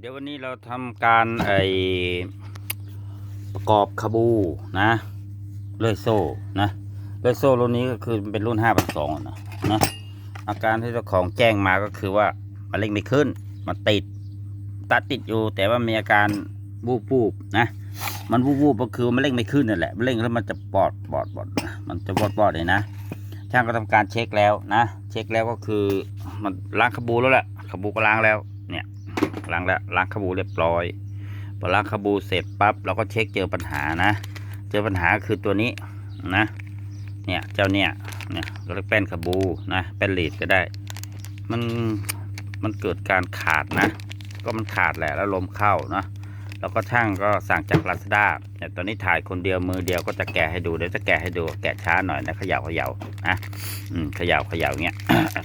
เดี๋ยววันนี้เราทำการไอประกอบคาบูนะเลื่อยโซ่นะเลื่อยโซ่รุ่นนี้ก็คือเป็นรุ่น5 2 0 0นะนะอาการที่เจ้าของแจ้งมาก็คือว่ามันเร่งไม่ขึ้น มันติดตัดติดอยู่ แต่ว่ามีอาการวูบวูบนะ มันวูบวูบก็คือมันเร่งไม่ขึ้นนั่นแหละมันเร่งแล้วมันจะปอดปอดปอดนะมันจะปอดปอดเลยนะช่างก็ทำการเช็คแล้วนะ เช็คแล้วก็คือมันล้างคาบูแล้วแหละคาบูก็ล้างแล้วเนี่ย ล้างแล้วล้างคาบูเรียบร้อยพอล้างคาบูเสร็จปั๊บเราก็เช็คเจอปัญหานะ เจอปัญหาคือตัวนี้นะ เนี่ยเจ้าเนี่ยเนี่ยเรียกแป้นคาบูนะแป้นลีดก็ได้ มันมันเกิดการขาดนะ ก็มันขาดแหละแล้วลมเข้านะแล้วก็ช่างก็สั่งจากลาซาด้าเนี่ยตอนนี้ถ่ายคนเดียวมือเดียวก็จะแกะให้ดูเดี๋ยวจะแกะให้ดูแกะช้าหน่อยนะเขย่าเขย่านะอืมเขย่าเขย่าเงี้ย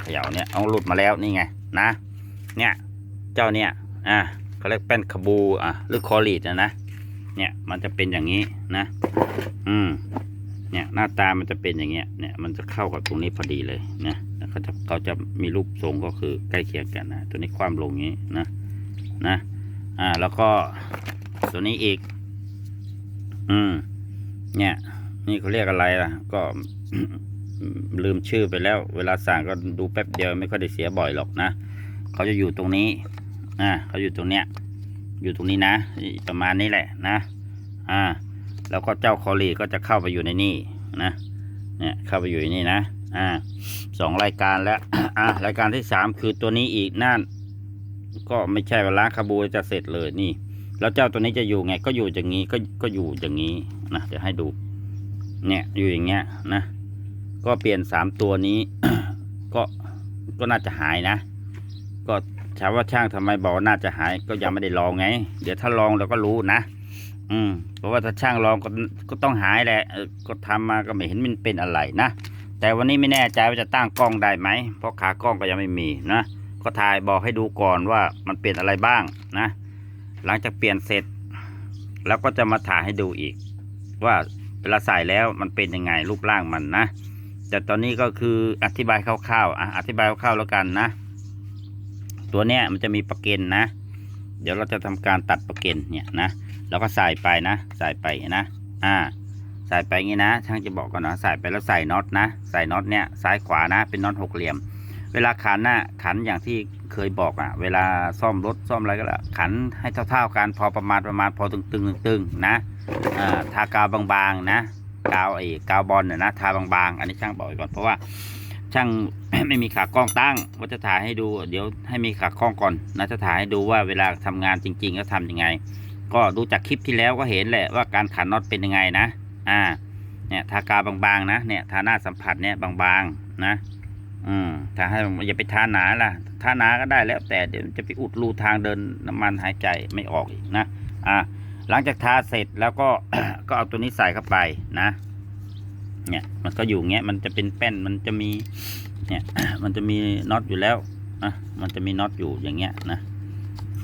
เขย่าเนี่ยเอาหลุดมาแล้วนี่ไงนะ เนี่ย เจ้าเนี่ยอะเขาเรียกแป้นคาบูอะหรือคอรีดนะนะเนี่ยมันจะเป็นอย่างนี้นะ อืมเนี่ยหน้าตามันจะเป็นอย่างเงี้ยเนี่ยมันจะเข้ากับตรงนี้พอดีเลยนะเขาจะเขาจะมีรูปทรงก็คือใกล้เคียงกันนะตัวนี้ความลงอย่างนี้นะนะอ่าแล้วก็ตัวนี้อีก อืมเนี่ย นี่เขาเรียกอะไรล่ะ ก็ลืมชื่อไปแล้ว เวลาสั่งก็ดูแป๊บเดียวไม่ค่อยได้เสียบ่อยหรอกนะเขาจะอยู่ตรงนี้ อ่าเขาอยู่ตรงเนี้ย อยู่ตรงนี้นะ ประมาณนี้แหละนะ อ่า แล้วก็เจ้าคอรีก็จะเข้าไปอยู่ในนี่นะ เนี่ยเข้าไปอยู่ในนี่นะ อ่าสองรายการแล้ว อ่ารายการที่สามคือตัวนี้อีกนั่น ก็ไม่ใช่เวลางคาบูจะเสร็จเลยนี่ แล้วเจ้าตัวนี้จะอยู่ไง ก็อยู่อย่างนี้ ก็ก็อยู่อย่างนี้นะเดี๋ยวให้ดู เนี่ยอยู่อย่างเงี้ยนะ ก็เปลี่ยนสามตัวนี้ ก็ก็น่าจะหายนะ ก็ ถามว่าช่างทำไมบอกน่าจะหาย ก็ยังไม่ได้ลองไง เดี๋ยวถ้าลองเราก็รู้นะ อืม เพราะว่าถ้าช่างลองก็ก็ต้องหายแหละก็ทำมาก็ไม่เห็นมันเป็นอะไรนะ แต่วันนี้ไม่แน่ใจว่าจะตั้งกล้องได้ไหม เพราะขากล้องก็ยังไม่มีนะ ก็ถ่ายบอกให้ดูก่อนว่ามันเปลี่ยนอะไรบ้างนะ หลังจากเปลี่ยนเสร็จ แล้วก็จะมาถ่ายให้ดูอีก ว่าเวลาใส่แล้วมันเป็นยังไงรูปร่างมันนะ แต่ตอนนี้ก็คืออธิบายคร่าวๆอะอธิบายคร่าวๆแล้วกันนะ ตัวเนี้ยมันจะมีประเก็นนะ เดี๋ยวเราจะทำการตัดประเก็นเนี่ยนะเราก็ใส่ไปนะ ใส่ไปนะอ่าใส่ไปงี้นะช่างจะบอกก่อนนะใส่ไปแล้วใส่น็อตนะใส่น็อตเนี่ยซ้ายขวานะ เป็นน็อตหกเหลี่ยม เวลาขันน่ะขันอย่างที่เคยบอกอะ เวลาซ่อมรถซ่อมอะไรก็แล้วขันให้เท่าๆกันพอประมาณประมาณพอตึงๆตึงๆนะอ่าทากาวบางๆนะกาวไอ้กาวบอลเนี่ยนะทาบางๆ อันนี้ช่างบอกไว้ก่อนเพราะว่า ช่างไม่มีขากล้องตั้งว่าจะถ่ายให้ดู เดี๋ยวให้มีขากล้องก่อนนะจะถ่ายให้ดูว่าเวลาทำงานจริง ๆ ก็ทำยังไง ก็ดูจากคลิปที่แล้วก็เห็นแหละว่าการขันน็อตเป็นยังไงนะ อ่า เนี่ยทากาบางๆนะเนี่ยทาหน้าสัมผัสเนี่ยบางๆนะ อืมถ้าให้อย่าไปทาหนาล่ะทาหนาก็ได้แล้วแต่เดี๋ยวจะไปอุดรูทางเดินน้ำมันหายใจไม่ออกอีกนะ อ่า หลังจากทาเสร็จแล้วก็ก็เอาตัวนี้ใส่เข้าไปนะ เนี่ยมันก็อยู่เงี้ยมันจะเป็นแป้นมันจะมีเนี่ยมันจะมีน็อตอยู่แล้วนะมันจะมีน็อตอยู่อย่างเงี้ยนะ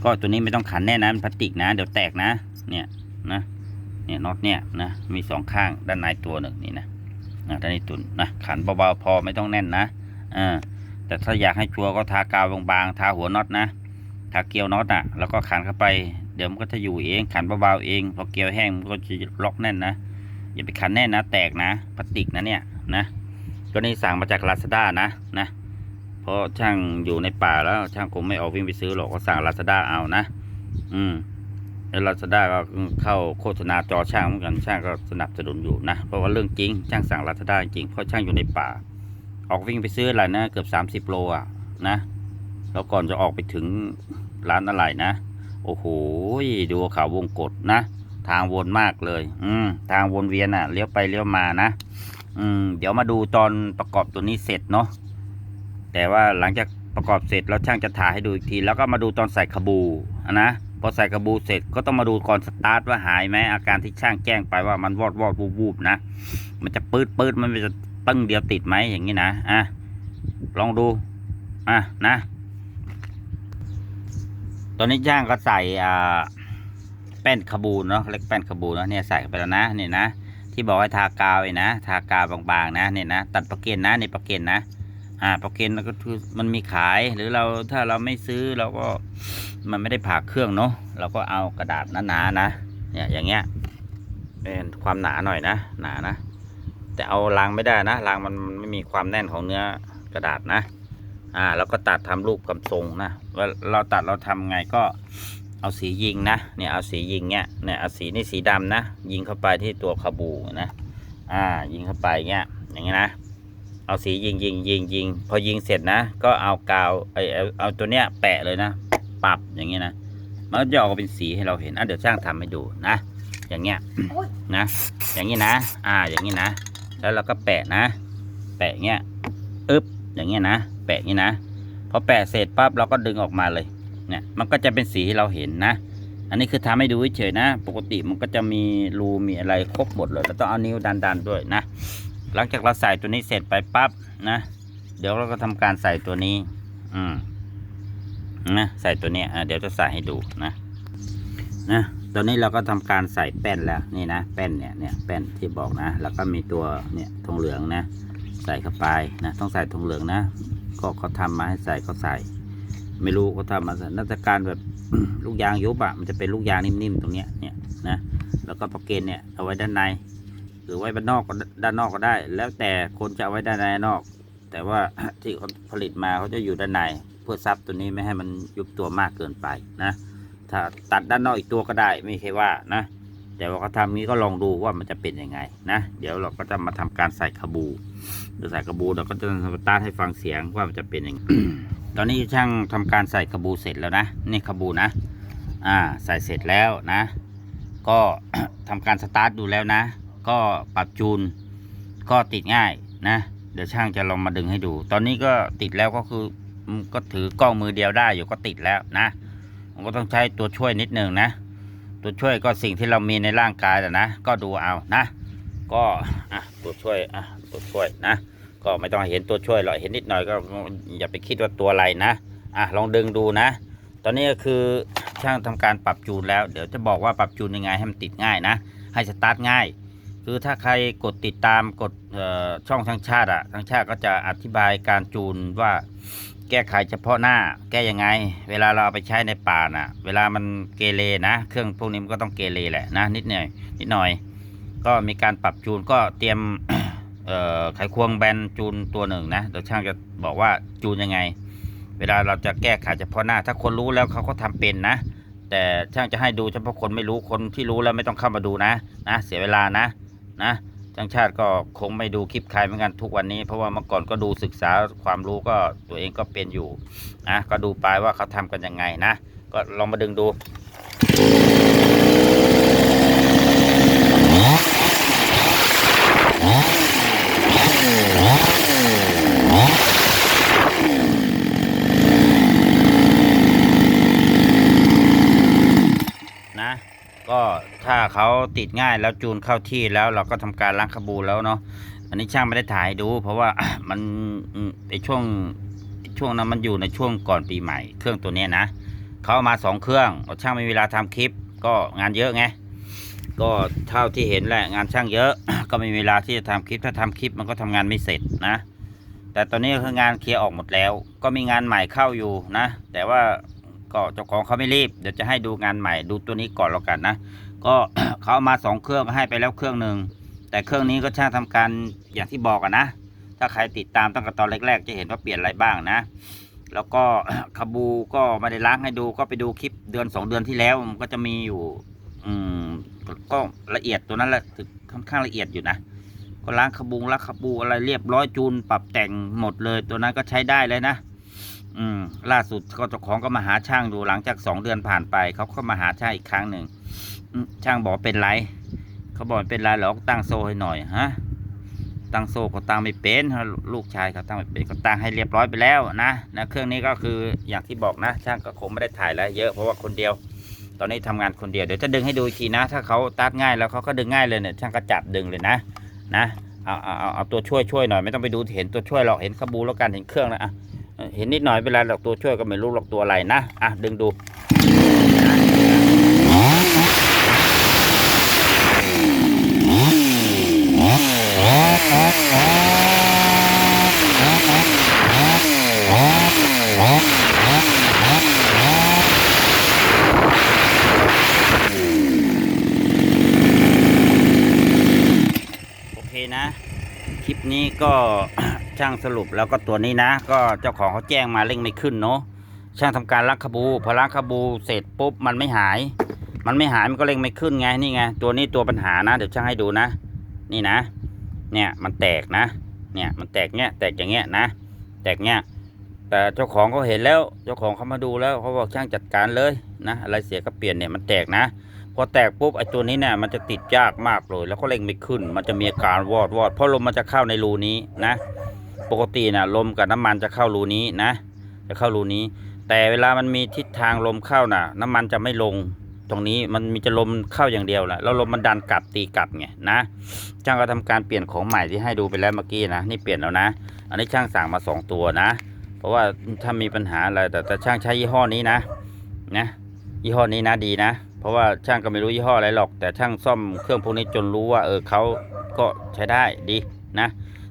ก็ตัวนี้ไม่ต้องขันแน่นะมันพลาสติกนะ เดี๋ยวแตกนะ เนี่ยนะเนี่ยน็อตเนี่ยนะมีสองข้างด้านในตัวหนึ่งนี่นะนะด้านในตุนนะขันเบาๆพอไม่ต้องแน่นนะอ่าแต่ถ้าอยากให้ชัวร์ก็ทากาวบางๆทาหัวน็อตนะทาเกลียวน็อตอะแล้วก็ขันเข้าไปเดี๋ยวมันก็จะอยู่เองขันเบาๆเองพอเกลียวแห้งมันก็จะล็อกแน่นนะ อย่าไปขันแน่นนะ แตกนะพลาสติกนะเนี่ยนะตัวนี้สั่งมาจากลาซาด้านะนะ เพราะช่างอยู่ในป่าแล้วช่างคงไม่ออกวิ่งไปซื้อหรอกก็สั่งลาซาด้าเอานะ อืมแล้วลาซาด้าก็เข้าโฆษณาจอช่างเหมือนกันช่างก็สนับสนุนอยู่นะ เพราะว่าเรื่องจริงช่างสั่งลาซาด้าจริงเพราะช่างอยู่ในป่า ออกวิ่งไปซื้ออะไรนะเกือบสามสิบโลอะนะแล้วก่อนจะออกไปถึงร้านอะไรนะ โอ้โหดูเขาวงกฏนะ ทางวนมากเลย อืม ทางวนเวียนอะ เลี้ยวไปเลี้ยวมานะ อืม เดี๋ยวมาดูตอนประกอบตัวนี้เสร็จเนาะ แต่ว่าหลังจากประกอบเสร็จแล้วช่างจะถ่ายให้ดูอีกที แล้วก็มาดูตอนใส่ขบูอะนะพอใส่กระบูเสร็จก็ต้องมาดูก่อนสตาร์ทว่าหายไหมอาการที่ช่างแจ้งไปว่ามันวอดวอดวูบวูบนะ มันจะปืดปืดมันจะตึ้งเดียวติดไหมอย่างนี้นะอะลองดูอะนะ ตอนนี้ช่างก็ใส่อ่า แป้นขบูเนาะเล็กแป้นขบูเนาะเนี่ยใส่ไปแล้วนะเนี่ยนะ ที่บอกให้ทากาวไอ้นะ ทากาวบางๆนะเนี่ยนะ ตัดประเก็นนะในประเก็นนะอ่าประกันก็คือมันมีขายหรือเราถ้าเราไม่ซื้อเราก็มันไม่ได้ผ่าเครื่องเนาะเราก็เอากระดาษหนาๆนะเนี่ยอย่างเงี้ยเป็นความหนาหน่อยนะ หนานะ แต่เอารางไม่ได้นะรางมันไม่มีความแน่นของเนื้อกระดาษนะ อ่า แล้วก็ตัดทำรูปกำทรงนะว่าเราตัดเราทำไงก็ เอาสียิงนะเนี่ยเอาสียิงเนี่ยเนี่ยเอาสีนี่สีดำนะ ยิงเข้าไปที่ตัวขบูนะ อ่า ยิงเข้าไปเงี้ยอย่างเงี้ยนะเอาสียิงยิงยิงยิงพอยิงเสร็จนะ ก็เอากาวไอเอาตัวเนี้ยแปะเลยนะปรับอย่างเงี้ยนะมันก็จะออกมาเป็นสีให้เราเห็นอะเดี๋ยวช่างทำให้ดูนะ อย่างเงี้ยนะ อย่างนี้นะ อ่า อย่างนี้นะ แล้วเราก็แปะนะ แปะเงี้ยอึ๊บอย่างเงี้ยนะ แปะอย่างงี้นะพอแปะเสร็จปั๊บเราก็ดึงออกมาเลย เนี่ยมันก็จะเป็นสีที่เราเห็นนะ อันนี้คือทำให้ดูเฉยๆนะ ปกติมันก็จะมีรูมีอะไรครบหมดเลยเราต้องเอานิ้วดันๆด้วยนะ หลังจากเราใส่ตัวนี้เสร็จไปปั๊บนะ เดี๋ยวเราก็ทำการใส่ตัวนี้ อืมนะใส่ตัวเนี้ยอะเดี๋ยวจะใส่ให้ดูนะนะตอนนี้เราก็ทำการใส่แป้นแล้วนี่นะแป้นเนี่ยเนี่ยแป้นที่บอกนะ แล้วก็มีตัวเนี่ยทองเหลืองนะ ใส่เข้าไปนะต้องใส่ทองเหลืองนะก็เขาทำมาให้ใส่ก็ใส่ ไม่รู้เขาทำมาน่าจะการแบบลูกยางยุบอะมันจะเป็นลูกยางนิ่มๆตรงเนี้ยเนี่ยนะแล้วก็ประเกนเนี่ยเอาไว้ด้านใน หรือไว้ด้านนอกก็ด้านนอกก็ได้ แล้วแต่คนจะเอาไว้ด้านในนอก แต่ว่าที่เขาผลิตมาเขาจะอยู่ด้านในเพื่อซับตัวนี้ไม่ให้มันยุบตัวมากเกินไปนะถ้าตัดด้านนอกอีกตัวก็ได้ไม่ใช่ว่านะแต่ว่าเขาทำนี้ก็ลองดูว่ามันจะเป็นยังไงนะเดี๋ยวเราก็จะมาทำการใส่ขบูเดี๋ยวใส่ขบูเราก็จะสตาร์ทให้ฟังเสียงว่ามันจะเป็นยังไง ตอนนี้ช่างทำการใส่ขบูเสร็จแล้วนะนี่ขบูนะ อ่าใส่เสร็จแล้วนะ ก็ทำการสตาร์ทดูแล้วนะ ก็ปรับจูนก็ติดง่ายนะ เดี๋ยวช่างจะลองมาดึงให้ดู ตอนนี้ก็ติดแล้วก็คือก็ถือกล้องมือเดียวได้อยู่ก็ติดแล้วนะผมก็ต้องใช้ตัวช่วยนิดนึงนะ ตัวช่วยก็สิ่งที่เรามีในร่างกายแต่นะ ก็ดูเอานะ ก็อะตัวช่วยอะตัวช่วยนะ ก็ไม่ต้องเห็นตัวช่วยหรอกเห็นนิดหน่อยก็อย่าไปคิดว่าตัวอะไรนะอะลองดึงดูนะ ตอนนี้ก็คือช่างทำการปรับจูนแล้ว เดี๋ยวจะบอกว่าปรับจูนยังไงให้มันติดง่ายนะ ให้สตาร์ทง่าย คือถ้าใครกดติดตามกดช่องทางชาติอะทางชาติก็จะอธิบายการจูนว่าแก้ไขเฉพาะหน้า แก้ยังไง เวลาเราเอาไปใช้ในป่าน่ะ เวลามันเกเรนะ เครื่องพวกนี้มันก็ต้องเกเรแหละนะนิดหน่อยนิดหน่อย ก็มีการปรับจูนก็เตรียมเไขควงแบนจูนตัวหนึ่งนะเดี๋ยวช่างจะบอกว่าจูนยังไง เวลาเราจะแก้ไขเฉพาะหน้า ถ้าคนรู้แล้วเขาก็ทำเป็นนะ แต่ช่างจะให้ดูเฉพาะคนไม่รู้คนที่รู้แล้วไม่ต้องเข้ามาดูนะนะ เสียเวลานะนะช่างชาติก็คงไม่ดูคลิปใครเหมือนกันทุกวันนี้ เพราะว่าเมื่อก่อนก็ดูศึกษาความรู้ก็ตัวเองก็เป็นอยู่นะก็ดูไปว่าเขาทำกันยังไงนะ ก็ลองมาดึงดู นะ ก็ถ้า เขาติดง่ายแล้วจูนเข้าที่แล้วเราก็ทำการล้างขบูแล้วเนาะอันนี้ช่างไม่ได้ถ่ายดู เพราะว่ามันอืมไอช่วงช่วงนั้นมันอยู่ในช่วงก่อนปีใหม่ เครื่องตัวนี้นะเขามาสองเครื่องช่างไม่มีเวลาทำคลิป ก็งานเยอะไงก็เท่าที่เห็นแหละงานช่างเยอะ ก็ไม่มีเวลาที่จะทำคลิปถ้าทำคลิปมันก็ทำงานไม่เสร็จนะ แต่ตอนนี้คืองานเคลียร์ออกหมดแล้ว ก็มีงานใหม่เข้าอยู่นะ แต่ว่าก็เจ้าของเขาไม่รีบ เดี๋ยวจะให้ดูงานใหม่ดูตัวนี้ก่อนแล้วกันนะ ก็เขาเอามาสองเครื่องก็ให้ไปแล้วเครื่องหนึ่งแต่เครื่องนี้ก็ช่างทำการอย่างที่บอกอะนะ ถ้าใครติดตามตั้งแต่ตอนแรก ๆ จะเห็นว่าเปลี่ยนอะไรบ้างนะ แล้วก็คาบูก็ไม่ได้ล้างให้ดูก็ไปดูคลิปเดือนสองเดือนที่แล้วมันก็จะมีอยู่ อืมก็ละเอียดตัวนั้นแหละถึงค่อนข้างละเอียดอยู่นะก็ล้างขบุงล้างขบูอะไรเรียบร้อยจูนปรับแต่งหมดเลยตัวนั้นก็ใช้ได้เลยนะ อืมล่าสุดก็เจ้าของก็มาหาช่างดูหลังจากสองเดือนผ่านไปเขาก็มาหาช่างอีกครั้งหนึ่ง ช่างบอกเป็นไร เขาบอกเป็นไรหรอกตั้งโซ่ให้หน่อยฮะ ตั้งโซ่ก็ตั้งไม่เป็นลูกชายเขาตั้งไม่เป็นก็ตั้งให้เรียบร้อยไปแล้วนะนะเครื่องนี้ก็คืออย่างที่บอกนะ ช่างก็คงไม่ได้ถ่ายแล้วเยอะเพราะว่าคนเดียว ตอนนี้ทำงานคนเดียวเดี๋ยวจะดึงให้ดูอีกทีนะ ถ้าเขาตัดง่ายแล้วเขาก็ดึงง่ายเลยเนี่ยช่างก็จับดึงเลยนะ นะเอาเอาเอาเอาตัวช่วยช่วยหน่อยไม่ต้องไปดูเห็นตัวช่วยหรอกเห็นขบูแล้วกันเห็นเครื่องแล้วอะเออเห็นนิดหน่อยเวลาหรอกตัวช่วยก็ไม่รู้หรอกตัวอะไรนะอะดึงดู โอเคนะคลิปนี้ก็ช่างสรุปแล้วก็ตัวนี้นะ ก็เจ้าของเขาแจ้งมาเร่งไม่ขึ้นเนาะช่างทำการลักขบูพอลักขบูเสร็จปุ๊บมันไม่หาย มันไม่หายมันก็เร่งไม่ขึ้นไงนี่ไงตัวนี้ตัวปัญหานะเดี๋ยวช่างให้ดูนะ นี่นะ เนี่ยมันแตกนะ เนี่ยมันแตกเนี้ยแตกอย่างเงี้ยนะ แตกเนี้ยแต่เจ้าของเขาเห็นแล้ว เจ้าของเขามาดูแล้วเขาบอกช่างจัดการเลยนะอะไรเสียก็เปลี่ยนเนี่ยมันแตกนะ พอแตกปุ๊บไอ้ตัวนี้เนี่ยมันจะติดยากมากเลย แล้วก็เร่งไม่ขึ้น มันจะมีอาการวอดวอดเพราะลมมันจะเข้าในรูนี้นะ ปกตินะลมกับน้ำมันจะเข้ารูนี้นะ จะเข้ารูนี้ แต่เวลามันมีทิศทางลมเข้าน่ะ น้ำมันจะไม่ลง ตรงนี้มันมีจะลมเข้าอย่างเดียวแหละแล้วลมมันดันกลับตีกลับไงนะช่างก็ทำการเปลี่ยนของใหม่ที่ให้ดูไปแล้วเมื่อกี้นะนี่เปลี่ยนแล้วนะ อันนี้ช่างสั่งมาสองตัวนะ เพราะว่าถ้ามีปัญหาอะไรแต่แต่ช่างใช้ยี่ห้อนี้นะนะยี่ห้อนี้นะดีนะ เพราะว่าช่างก็ไม่รู้ยี่ห้ออะไรหรอก แต่ช่างซ่อมเครื่องพวกนี้จนรู้ว่าเออเขาก็ใช้ได้ดีนะ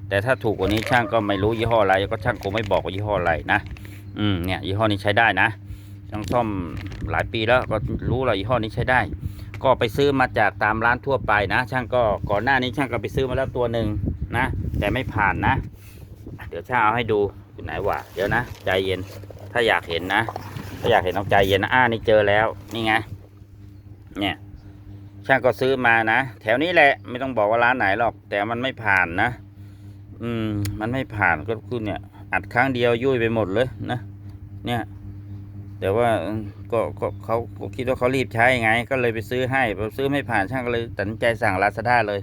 แต่ถ้าถูกกว่านี้ช่างก็ไม่รู้ยี่ห้ออะไรก็ช่างคงไม่บอกว่ายี่ห้ออะไรนะอืมเนี่ยยี่ห้อนี้ใช้ได้นะ ช่างซ่อมหลายปีแล้วก็รู้แล้วยี่ห้อนี้ใช้ได้ ก็ไปซื้อมาจากตามร้านทั่วไปนะ ช่างก็ก่อนหน้านี้ช่างก็ไปซื้อมาแล้วตัวหนึ่งนะ แต่ไม่ผ่านนะ เดี๋ยวช่างเอาให้ดูอยู่ไหนวะเดี๋ยวนะ ใจเย็นถ้าอยากเห็นนะ ถ้าอยากเห็นต้องใจเย็นนะอ่านี่เจอแล้วนี่ไงเนี่ยช่างก็ซื้อมานะ แถวนี้แหละไม่ต้องบอกว่าร้านไหนหรอก แต่มันไม่ผ่านนะ อืม มันไม่ผ่านก็คือเนี่ย อัดครั้งเดียวยุ่ยไปหมดเลยนะ เนี่ย แต่ว่าก็ก็เขาคิดว่าเขารีบใช้ไง ก็เลยไปซื้อให้พอซื้อไม่ผ่านช่างก็เลยตัดสินใจสั่งลาซาด้าเลย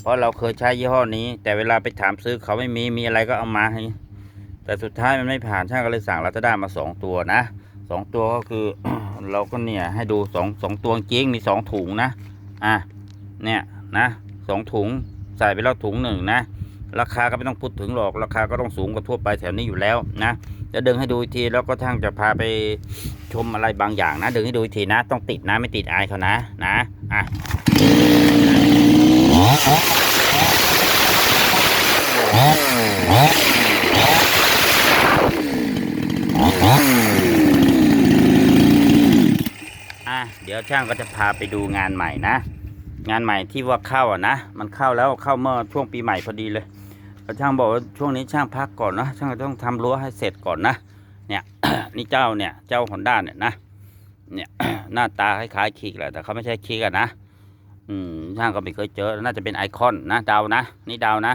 เพราะเราเคยใช้ยี่ห้อนี้ แต่เวลาไปถามซื้อเขาไม่มีมีอะไรก็เอามาให้ แต่สุดท้ายมันไม่ผ่านช่างก็เลยสั่งลาซาด้ามาสองตัวนะสองตัวก็คือเราก็เนี่ยให้ดูสองสองตัวจริงมีสองถุงนะอะเนี่ยนะสองถุงใส่ไปแล้วถุงหนึ่งนะ ราคาก็ไม่ต้องพูดถึงหรอกราคาก็ต้องสูงกว่าทั่วไปแถวนี้อยู่แล้วนะ จะดึงให้ดูอีกทีแล้วก็ทั้งจะพาไปชมอะไรบางอย่างนะ ดึงให้ดูอีกทีนะ ต้องติดนะไม่ติดอายเขานะนะอะอะเดี๋ยวช่างก็จะพาไปดูงานใหม่นะ งานใหม่ที่ว่าเข้าอะนะ มันเข้าแล้วเข้าเมื่อช่วงปีใหม่พอดีเลย ช่างบอกว่าช่วงนี้ช่างพักก่อนนะช่างต้องทำรั้วให้เสร็จก่อนนะเนี่ยนี่เจ้าเนี่ยเจ้าฮอนด้าเนี่ยนะเนี่ยหน้าตาคล้ายๆคิกแหละแต่เขาไม่ใช่คิกอะนะอืมช่างก็ไม่เคยเจอน่าจะเป็นไอคอนนะดาวนะ นี่ดาวนะ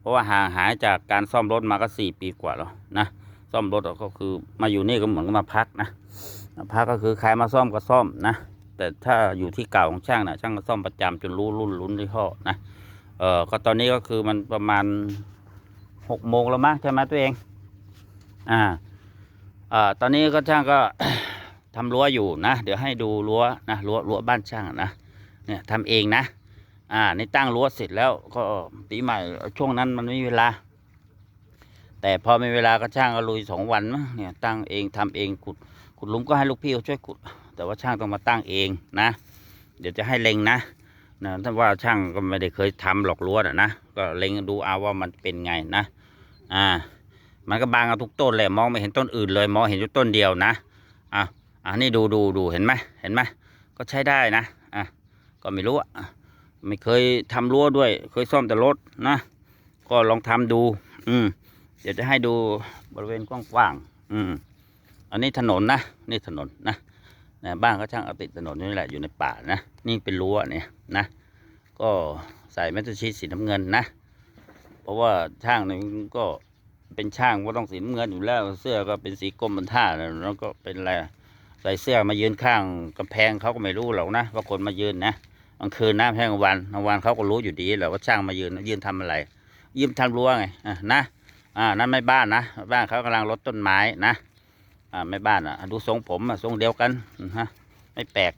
เพราะว่าห่างหายจากการซ่อมรถมาก็สี่ปีกว่าแล้วนะซ่อมรถก็คือมาอยู่นี่ก็เหมือนกับมาพักนะพักก็คือใครมาซ่อมก็ซ่อมนะแต่ถ้าอยู่ที่เก่าของช่างนะช่างก็ซ่อมประจำจนรู้รุ่นรุ่นยี่ห้อนะ เออก็ตอนนี้ก็คือมันประมาณหกโมงแล้วมั้งใช่ไหมตัวเอง อ่าอ่าตอนนี้ก็ช่างก็ทำรั้วอยู่นะ เดี๋ยวให้ดูรั้วนะรั้วรั้วบ้านช่างนะเนี่ยทำเองนะอ่าในตั้งรั้วเสร็จแล้วก็ปีใหม่ช่วงนั้นมันไม่มีเวลา แต่พอมีเวลาก็ช่างก็ลุยสองวันมั้งเนี่ยตั้งเองทำเองขุดขุดลุมก็ให้ลูกพี่เขาช่วยขุด แต่ว่าช่างต้องมาตั้งเองนะ เดี๋ยวจะให้เล็งนะ นะถ้าว่าช่างก็ไม่ได้เคยทำหลอกลวดอะนะก็เล็งดูเอาว่ามันเป็นไงนะอ่ามันก็บางเอาทุกต้นเลยมองไม่เห็นต้นอื่นเลยมองเห็นอยู่ต้นเดียวนะอะอ่านี่ดูดูดูเห็นไหมเห็นไหมก็ใช้ได้นะอะก็ไม่รู้อะไม่เคยทำรั้วด้วย เคยซ่อมแต่รถนะก็ลองทำดู อืมเดี๋ยวจะให้ดูบริเวณกว้างๆอืมอันนี้ถนนนะนี่ถนนนะ นะบ้านเขาช่างเอาติดถนนนี่แหละอยู่ในป่านะ นี่เป็นรั้วเนี่ยนะ ก็ใส่แมตตาชีตสีน้ำเงินนะ เพราะว่าช่างนี่ก็เป็นช่างก็ต้องสีน้ำเงินอยู่แล้วเสื้อก็เป็นสีกรมบรรท่าแล้วก็เป็นอะไรใส่เสื้อมายืนข้างกำแพงเขาก็ไม่รู้หรอกนะว่าคนมายืนนะกลางคืนนะแพงกลางวันกลางวันเขาก็รู้อยู่ดีแหละว่าช่างมายืนยืนทำอะไร ยืนทำรั้วไงอะนะอ่านั่นไม่บ้านนะบ้านเขากำลังรดต้นไม้นะ อ่าไม่บ้านอะดูทรงผมอะทรงเดียวกันฮะไม่แปลก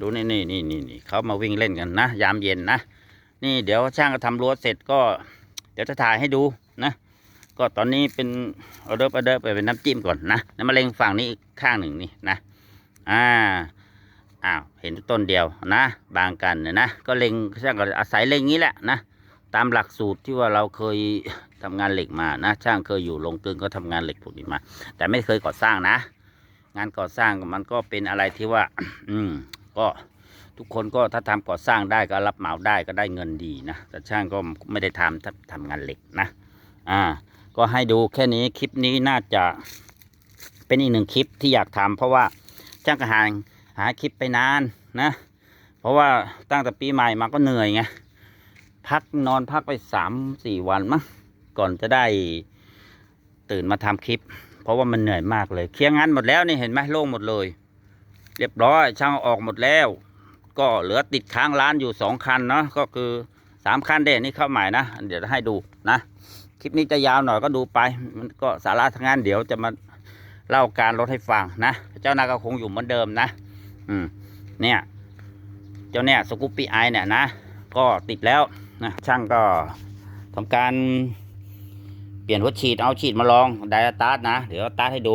ดูนี่นี่นี่นี่นี่เขามาวิ่งเล่นกันนะ ยามเย็นนะนี่เดี๋ยวช่างก็ทำรั้วเสร็จก็ เดี๋ยวจะถ่ายให้ดูนะ ก็ตอนนี้เป็นออเดอร์ออเดอร์ไปเป็นน้ำจิ้มก่อนนะน้ำมะเร็งฝั่งนี้อีกข้างหนึ่งนี่นะอ่าอ้าวเห็นต้นเดียวนะ บางกันเนี่ยนะก็เล็งช่างก็อาศัยเล็งนี้แหละนะตามหลักสูตรที่ว่าเราเคย ทำงานเหล็กมานะ ช่างเคยอยู่ลงกลึงก็ทำงานเหล็กพวกนี้มา แต่ไม่เคยก่อสร้างนะ งานก่อสร้างมันก็เป็นอะไรที่ว่า อืมก็ทุกคนก็ถ้าทำก่อสร้างได้ก็รับเหมาได้ก็ได้เงินดีนะแต่ช่างก็ไม่ได้ทำถ้าทำงานเหล็กนะ อ่า ก็ให้ดูแค่นี้คลิปนี้น่าจะเป็นอีกหนึ่งคลิปที่อยากทำเพราะว่าช่างก็หาหาคลิปไปนานนะ เพราะว่าตั้งแต่ปีใหม่มาก็เหนื่อยไงพักนอนพักไปสามสี่วันมั้ง ก่อนจะได้ตื่นมาทำคลิป เพราะว่ามันเหนื่อยมากเลย เคลียร์งานหมดแล้วนี่เห็นไหมโล่งหมดเลย เรียบร้อยช่างออกหมดแล้ว ก็เหลือติดค้างร้านอยู่สองคันเนาะก็คือสามคันเด่นนี่เข้าใหม่นะเดี๋ยวให้ดูนะคลิปนี้จะยาวหน่อยก็ดูไป มันก็สาระทางงานเดี๋ยวจะมาเล่าการรถให้ฟังนะ เจ้านาก็คงอยู่เหมือนเดิมนะ อืม เนี่ย เจ้าเนี่ยสกูปปี้ไอเนี่ยนะ ก็ติดแล้วนะช่างก็ทำการ เปลี่ยนหัวฉีดเอาฉีดมาลองไดอะตาร์ทนะ เดี๋ยวตาร์ทให้ดู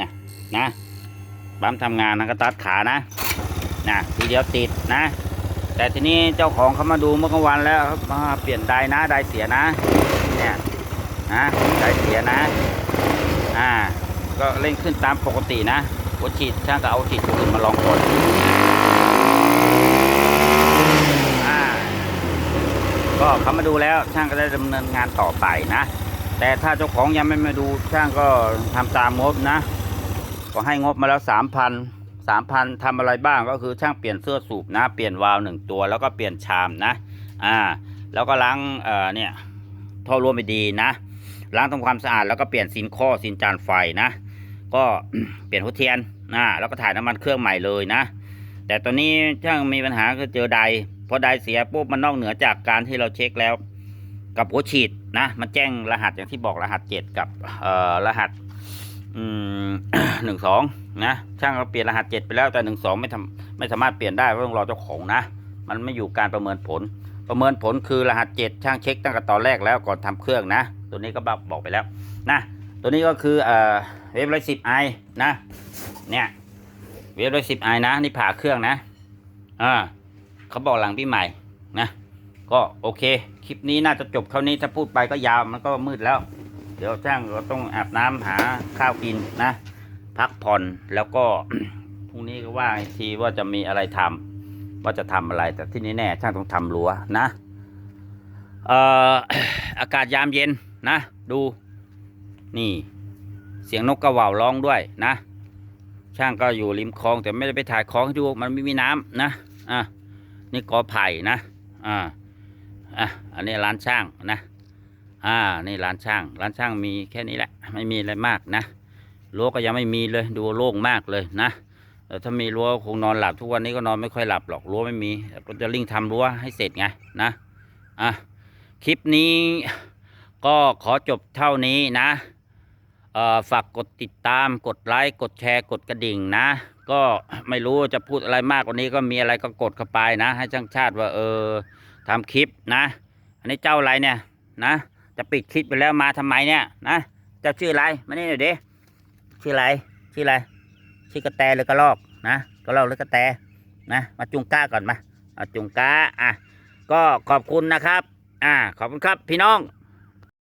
นะนะปั๊มทำงานนะก็ตาร์ทขานะนะทีเดียวติดนะ แต่ทีนี้เจ้าของเขามาดูเมื่อกลางวันแล้วมาเปลี่ยนไดนะไดเสียนะเนี่ยนะไดเสียนะอ่าก็เร่งขึ้นตามปกตินะหัวฉีดช่างก็เอาฉีดอื่นมาลองก่อนอ่าก็เขามาดูแล้วช่างก็ได้ดำเนินงานต่อไปนะ แต่ถ้าเจ้าของยังไม่มาดูช่างก็ทำตามงบนะ ก็ให้งบมาแล้วสามพันสามพันทำอะไรบ้างก็คือช่างเปลี่ยนเสื้อสูบนะ เปลี่ยนวาล์วหนึ่งตัวแล้วก็เปลี่ยนชามนะ อ่า แล้วก็ล้างเอ่อเนี่ยท่อรวมไปดีนะ ล้างทำความสะอาดแล้วก็เปลี่ยนซินข้อซินจานไฟนะ ก็เปลี่ยนหัวเทียนนะแล้วก็ถ่ายน้ำมันเครื่องใหม่เลยนะ แต่ตอนนี้ช่างมีปัญหาคือเจอไดพอไดเสียปุ๊บมันนอกเหนือจากการที่เราเช็คแล้ว กับหัวฉีดนะมันแจ้งรหัสอย่างที่บอกรหัสเจ็ดกับเอ่อรหัสหนึ่งสองนะช่างเราเปลี่ยนรหัสเจ็ดไปแล้วแต่หนึ่งสองไม่ทำไม่สามารถเปลี่ยนได้เพราะต้องรอเจ้าของนะ มันไม่อยู่การประเมินผล ประเมินผลคือรหัสเจ็ดช่างเช็คตั้งแต่ตอนแรกแล้วก่อนทำเครื่องนะ ตัวนี้ก็บอกไปแล้วนะตัวนี้ก็คือเอ่อเวฟร้อยสิบไอนะเนี่ยเวฟร้อยสิบไอนะนี่ผ่าเครื่องนะอ่าเขาบอกหลังพี่ใหม่นะ ก็โอเค คลิปนี้น่าจะจบเท่านี้ถ้าพูดไปก็ยาวมันก็มืดแล้ว เดี๋ยวช่างก็ต้องอาบน้ำหาข้าวกินนะ พักผ่อนแล้วก็พรุ่งนี้ก็ว่าทีว่าจะมีอะไรทำว่าจะทำอะไร แต่ที่นี่แน่ช่างต้องทำรั้วนะเอ่ออากาศยามเย็นนะ ดู นี่ เสียงนกกระว่าวร้องด้วยนะ ช่างก็อยู่ริมคลองแต่ไม่ได้ไปถ่ายคลองให้ดูมันไม่มีน้ำนะอะนี่กอไผ่นะอ่า อะอันนี้ร้านช่างนะ อ่านี่ร้านช่าง ร้านช่างมีแค่นี้แหละ ไม่มีอะไรมากนะรั้วก็ยังไม่มีเลยดูโล่งมากเลยนะแต่ถ้ามีรั้วคงนอนหลับทุกวันนี้ก็นอนไม่ค่อยหลับหรอกรั้วไม่มีก็จะริ่งทำรั้วให้เสร็จไงนะอะคลิปนี้ก็ขอจบเท่านี้นะเอ่อฝากกดติดตามกดไลค์กดแชร์กดกระดิ่งนะ ก็ไม่รู้จะพูดอะไรมากกว่านี้ก็มีอะไรก็กดเข้าไปนะ ให้ช่างชาติว่าเออ ทำคลิปนะ อันนี้เจ้าอะไรเนี่ยนะ จะปิดคลิปไปแล้วมาทำไมเนี่ยนะ เจ้าชื่ออะไรมานี่หน่อยดิชื่ออะไรชื่ออะไรชื่อกระแตหรือกระลอกนะกระลอกหรือกระแตนะมาจุงก้าก่อนมาเอาจุงก้าอะก็ขอบคุณนะครับ อ่าขอบคุณครับพี่น้อง